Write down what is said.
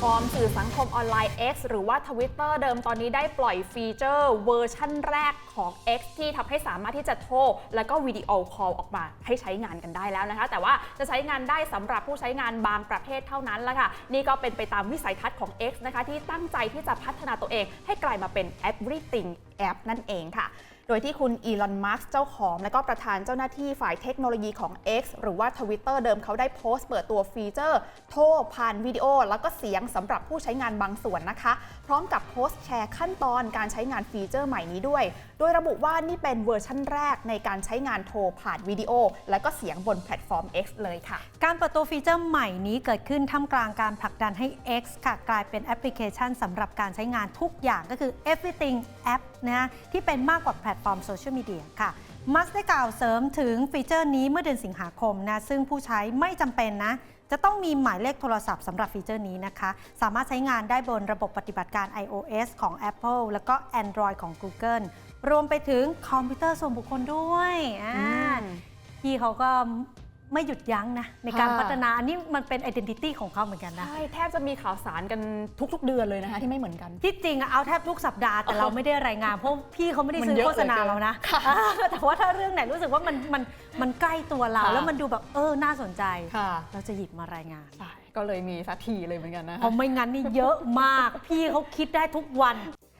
ฟอร์มสื่อสังคมออนไลน์ X หรือว่า Twitter เดิมตอนนี้ได้ปล่อยฟีเจอร์เวอร์ชั่นแรกของ X ที่ทำให้สามารถที่จะโทรแล้วก็วิดีโอคอลออกมาให้ใช้งานกันได้แล้วนะคะ แต่ว่าจะใช้งานได้สำหรับผู้ใช้งานบางประเภทเท่านั้นละค่ะ นี่ก็เป็นไปตามวิสัยทัศน์ของ X นะคะที่ตั้งใจที่จะพัฒนาตัวเอง ให้กลายมาเป็น everything app นั่นเองค่ะ โดยที่คุณอีลอน มัสก์เจ้าของ และก็ประธานเจ้าหน้าที่ฝ่ายเทคโนโลยีของ X หรือว่า Twitter เดิมเขาได้โพสต์เปิดตัวฟีเจอร์ โทรผ่านวิดีโอ แล้วก็เสียงสำหรับผู้ใช้งานบางส่วนนะคะ พร้อมกับโพสต์แชร์ขั้นตอนการใช้งานฟีเจอร์ใหม่นี้ด้วย โดยระบุว่านี่เป็นเวอร์ชั่นแรกในการใช้งานโทรผ่านวิดีโอ และก็เสียงบนแพลตฟอร์ม X เลยค่ะ การเปิดตัวฟีเจอร์ใหม่นี้เกิดขึ้นท่ามกลางการผลักดันให้ X ค่ะกลายเป็นแอปพลิเคชันสำหรับการใช้งานทุกอย่างก็คือ everything app นะที่เป็นมากกว่าแพลตฟอร์มโซเชียลมีเดียค่ะมัสได้กล่าวเสริมถึงฟีเจอร์นี้เมื่อเดือนสิงหาคมนะซึ่งผู้ใช้ไม่จำเป็นนะ จะต้องมีหมายเลขโทรศัพท์สำหรับฟีเจอร์นี้นะคะ สามารถใช้งานได้บนระบบปฏิบัติการ iOS ของ Apple แล้วก็ Android ของ Google รวมไปถึงคอมพิวเตอร์ส่วนบุคคลด้วยอ่าพี่เขาก็ ไม่หยุดยั้งนะในการค่ะพัฒนาอันนี้มันเป็น identity ของเขาเหมือนกันนะ ใช่ แทบจะมีข่าวสารกันทุก ๆ เดือนเลยนะคะที่ไม่เหมือนกัน ที่จริงอะเอาแทบทุกสัปดาห์แต่เราไม่ได้รายงานเพราะพี่เขาไม่ได้มันซื้อเยอะโฆษณาเหลือเกินเรานะค่ะอ่าแต่ว่าถ้าเรื่องไหนรู้สึกว่ามันมันมันใกล้ตัวเราค่ะแล้วมันดูแบบเออน่าสนใจค่ะเราจะหยิบมารายงานใช่ก็เลยมีสักทีเลยเหมือนกันนะเพราะไม่งั้นนี่เยอะมากพี่เขาคิดได้ทุกวัน